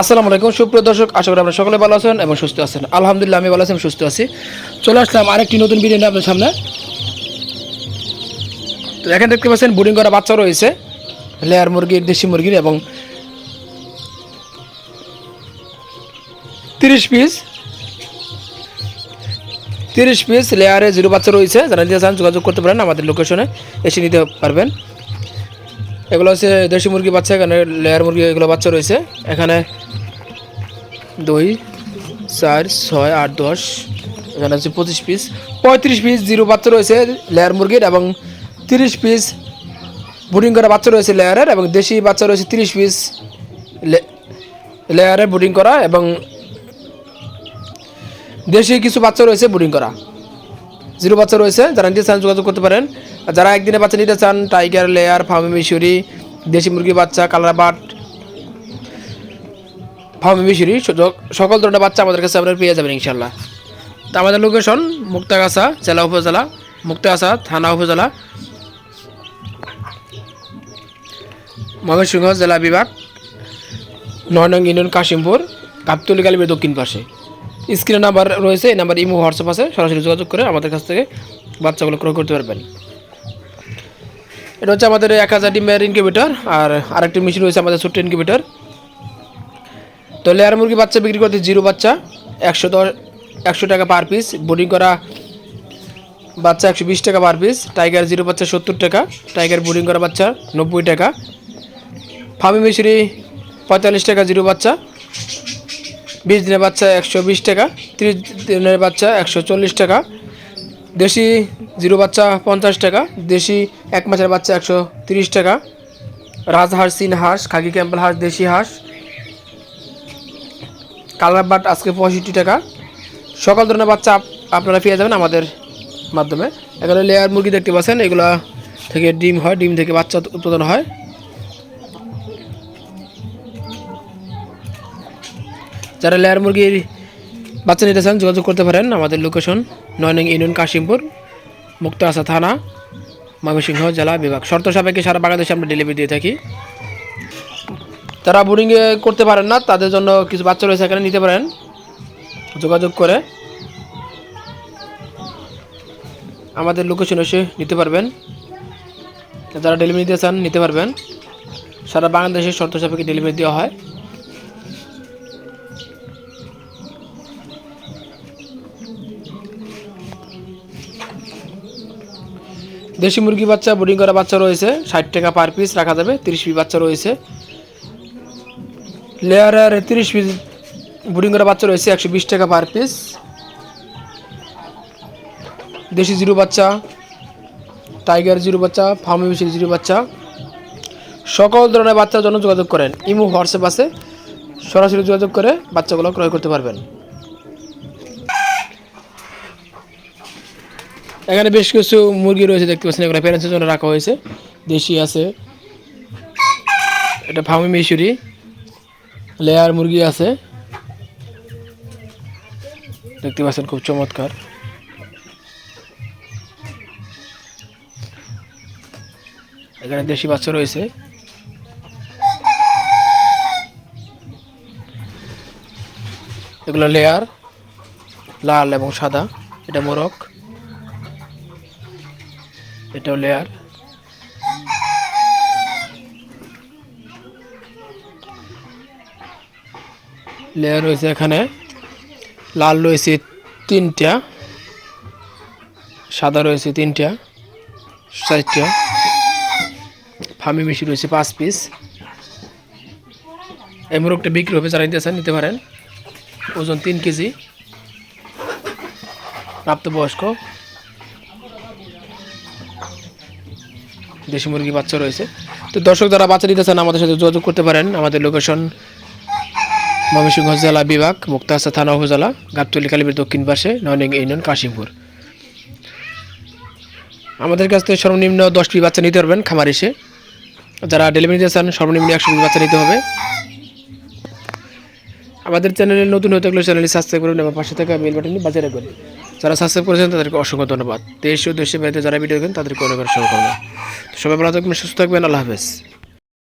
আসসালামু আলাইকুম। সুপ্রিয় দর্শক, আশা করি আপনারা সকলে ভালো আছেন এবং সুস্থ আছেন। আলহামদুলিল্লাহ, আমি ভালো আছি সুস্থ আছি। চলে আসলাম আরেকটি নতুন ভিডিও নিয়ে আপনার সামনে। তো এখানে দেখতে পাচ্ছেন বোর্ডিং করা বাচ্চা রয়েছে। লেয়ার মুরগির দেশি মুরগির এবং তিরিশ পিস তিরিশ পিস লেয়ারে জিরো বাচ্চা রয়েছে। যারা নিতে চান যোগাযোগ করতে পারেন, আমাদের লোকেশনে এসে নিতে পারবেন। এগুলো হচ্ছে দেশি মুরগি বাচ্চা, এখানে লেয়ার মুরগি এগুলো বাচ্চা রয়েছে। এখানে দুই, চার, ছয়, আট, দশ, এখানে হচ্ছে পঁচিশ পিস পঁয়ত্রিশ পিস জিরো বাচ্চা রয়েছে লেয়ার মুরগির এবং তিরিশ পিস বুডিং করা বাচ্চা রয়েছে লেয়ারের এবং দেশি বাচ্চা রয়েছে তিরিশ পিস লেয়ারের বুডিং করা এবং দেশি কিছু বাচ্চা রয়েছে বুডিং করা। জিরো বাচ্চা রয়েছে, যারা নিতে চান যোগাযোগ করতে পারেন। যারা একদিনে বাচ্চা নিতে চান, টাইগার, লেয়ার ফার্মি মিশরি, দেশি মুরগি বাচ্চা কালার বাট ফার্মি মিশরি সকল ধরনের বাচ্চা আমাদের কাছে আপনারা পেয়ে যাবেন ইনশাল্লাহ তো আমাদের লোকেশন মুক্তাগাছা, জেলা উপজেলা, মুক্তাগাছা থানা উপজেলা, ময়মনসিংহ জেলা বিভাগ, নয় নং ইউনিয়ন কাশিমপুর, গাবতলি গালিবের দক্ষিণ পাশে। স্ক্রিনে নাম্বার রয়েছে, এই নাম্বার ইমো, হোয়াটসঅ্যাপ আছে, সরাসরি যোগাযোগ করে আমাদের কাছ থেকে বাচ্চাগুলো ক্রয় করতে পারবেন। এটা হচ্ছে আমাদের এক হাজার ডিমের ইনকিউবেটার আর আরেকটি মেশিন রয়েছে আমাদের ছোট্ট ইনকিউবেটার তো লেয়ার মুরগি বাচ্চা বিক্রি করতে জিরো বাচ্চা, একশো দশ, একশো টাকা পার পিস বোর্ডিং করা বাচ্চা একশো বিশ টাকা পার পিস টাইগার জিরো বাচ্চা সত্তর টাকা টাইগার বোর্ডিং করা বাচ্চা নব্বই টাকা। ফার্মি মিশরি পঁয়তাল্লিশ টাকা, জিরো বাচ্চা। বিশ দিনের বাচ্চা একশো বিশ টাকা, তিরিশ দিনের বাচ্চা একশো চল্লিশ টাকা। দেশি জিরো বাচ্চা পঞ্চাশ টাকা, দেশি এক মাসের বাচ্চা একশো তিরিশ টাকা, রাজহাঁস চীন হাঁস খাকি ক্যাম্পেল হাঁস, দেশি হাঁস। কালার বাট আজকে পঁয়ষট্টি টাকা। সকল ধরনের বাচ্চা আপ- আপনারা পেয়ে যাবেন আমাদের মাধ্যমে। এখানে লেয়ার মুরগি দেখতে পাচ্ছেন, এগুলা থেকে ডিম হয়, ডিম থেকে বাচ্চা উৎপাদন হয়। যারা লেয়ার মুরগির বাচ্চা নিতে চান, যোগাযোগ করতে পারেন আমাদের লোকেশন নয় নং ইউনিয়ন কাশিমপুর। মুক্তাসা থানা, ময়মনসিংহ জেলা বিভাগ। শর্ত সাপেক্ষে সারা বাংলাদেশে আমরা ডেলিভারি দিয়ে থাকি। তারা বোর্ডিংয়ে করতে পারেন না, তাদের জন্য কিছু বাচ্চা রয়েছে এখানে, নিতে পারেন। যোগাযোগ করে আমাদের লোকেশন এসে নিতে পারবেন। যারা ডেলিভারি দিতে চান, নিতে পারবেন। সারা বাংলাদেশে শর্ত সাপেক্ষে ডেলিভারি দেওয়া হয়। দেশি মুরগি বাচ্চা বোর্ডিং করা বাচ্চা রয়েছে, ষাট টাকা পার পিস রাখা যাবে, তিরিশ পিস বাচ্চা রয়েছে। লেয়ারের তিরিশ পিস বোর্ডিং করা বাচ্চা রয়েছে, একশো বিশ টাকা পার পিস দেশি জিরো বাচ্চা টাইগার জিরো বাচ্চা ফার্মি মিশির জিরো বাচ্চা। সকল ধরনের বাচ্চার জন্য যোগাযোগ করেন। ইমো, হোয়াটসঅ্যাপ আছে। সরাসরি যোগাযোগ করে বাচ্চাগুলো ক্রয় করতে পারবেন। এখানে বেশ কিছু মুরগি রয়েছে, দেখতে পাচ্ছেন, এগুলো প্যারেন্টসের জন্য রাখা হয়েছে। দেশি আছে। এটা ফার্মি মিশুরি। লেয়ার মুরগি আছে। দেখতে পাচ্ছেন, খুব চমৎকার। এখানে দেশি বাচ্চা রয়েছে। এগুলো লেয়ার, লাল এবং সাদা। এটা মোরগ। এটাও লেয়ার লেয়ার রয়েছে এখানে। লাল রয়েছে তিনটা, সাদা রয়েছে তিনটা, চারটা। ফার্মি মিশি রয়েছে পাঁচ পিস এই মোরগটা বিক্রি হবে যারা নিতে নিতে পারেন। ওজন তিন কেজি। প্রাপ্তবয়স্ক। দেশি মুরগি বাচ্চা রয়েছে। তো দর্শক যারা বাচ্চা নিতে চান আমাদের সাথে যোগাযোগ করতে পারেন। আমাদের লোকেশন ময়মনসিংহ জেলা বিভাগ মুক্তাসা থানা উপজেলা, গাবতলি কালীবের দক্ষিণ পাশে, নয়নিং ইউনিয়ন, কাশিমপুর। আমাদের কাছ থেকে সর্বনিম্ন দশ পিস বাচ্চা নিতে পারবেন খামার এসে। যারা ডেলিভারি দিতে চান, সর্বনিম্ন একশো পিস বাচ্চা নিতে হবে। আমাদের চ্যানেলে নতুন হতে গেলে চ্যানেলটি সাবস্ক্রাইব করুন এবং পাশে থাকা বেল বাটনটি বাজারে রাখবেন। যারা সাবস্ক্রাইব করেছেন, তাদেরকে অসংখ্য ধন্যবাদ। দেশ ও দেশের বাইরে যারা ভিডিও দেখেন, তাদেরকে অনেক অনেক শুভকামনা। সবাই ভালো থাকবেন, সুস্থ থাকবেন, আল্লাহ হাফেজ।